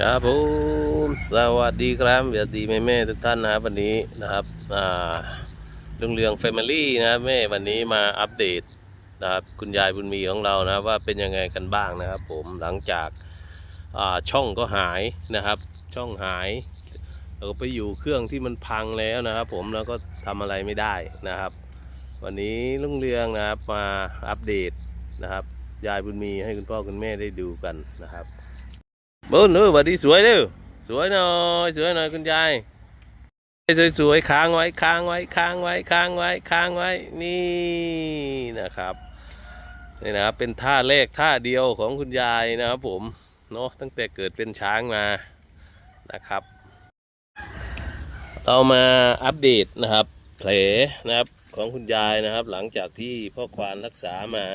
ครับผมสวัสดีครับสวัสดีแม่แม่ๆทุกท่านนะครับวันนี้นะครับอ่าเรื่องเรืองแฟมิลี่นะครับแม่วันนี้มาอัปเดตนะครับคุณยายบุญมีของเรานะว่าเป็นยังไงกันบ้างนะครับ ผมหลังจากอ่าช่องก็หายนะครับ ช่องหายเราก็ไปอยู่เครื่องที่มันพังแล้วนะครับ ผมแล้วก็ทำอะไรไม่ได้นะครับ วันนี้ลุงเรืองนะครับมาอัปเดตนะครับยายบุญมีให้คุณพ่อคุณแม่ได้ดูกันนะครับ บิ้ลเออวัสดีสวยเร็วสวยหน่อยสวยหน่อยคุณยายสวยสวยๆค้างไว้ค้างไว้ค้างไว้ค้างไว้ค้างไว้นี่นะครับนี่นะครับเป็นท่าแรกท่าเดียวของคุณยายนะครับ ผมเนาะตั้งแต่เกิดเป็นช้างมานะครับ เรามาอัปเดตนะครับแผลนะครับของคุณยายนะครับ หลังจากที่พ่อควานรักษามา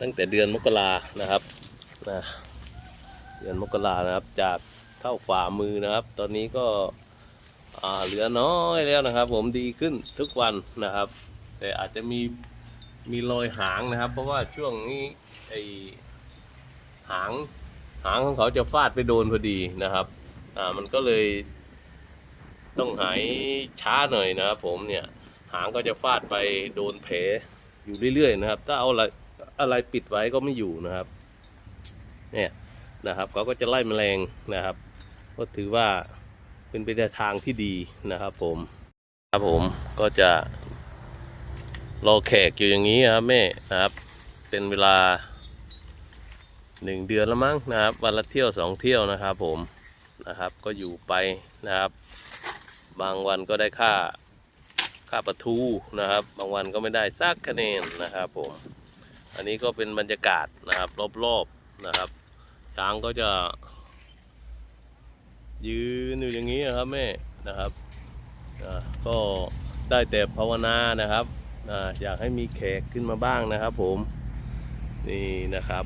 ตั้งแต่เดือนมกรานะครับ นะเดือนมกรานะครับ จากเข้าฝ่ามือนะครับ ตอนนี้ก็เหลือน้อยแล้วนะครับ ผมดีขึ้นทุกวันนะครับ แต่อาจจะมีมีรอยหางนะครับ เพราะว่าช่วงนี้ไอหางหางของเขาจะฟาดไปโดนพอดีนะครับ อ่ามันก็เลยต้องหายช้าหน่อยนะครับ ผมเนี่ยหางก็จะฟาดไปโดนแผลอยู่เรื่อยๆนะครับ ถ้าเอาอะไรอะไรปิดไว้ก็ไม่อยู่นะครับ เนี่ยนะครับเขาก็จะไล่แมลงนะครับ ก็ถือว่าเป็นไปในทางที่ดีนะครับผมครับผมก็จะรอแขกอยู่อย่างนี้ครับแม่นะครับเป็นเวลาหนึ่งเดือนแล้วมั้งนะครับวันละเที่ยวสองเที่ยวนะครับผมนะครับก็อยู่ไปนะครับ บางวันก็ได้ค่าค่าประทูนะครับ บางวันก็ไม่ได้สักคะแนนนะครับผมอันนี้ก็เป็นบรรยากาศนะครับรอบๆนะครับ ช้างก็จะ ยืนอยู่อย่างนี้นะครับแม่นะครับก็ได้แต่ภาวนานะครับอยากให้มีแขกขึ้นมาบ้างนะครับผมนี่นะครับ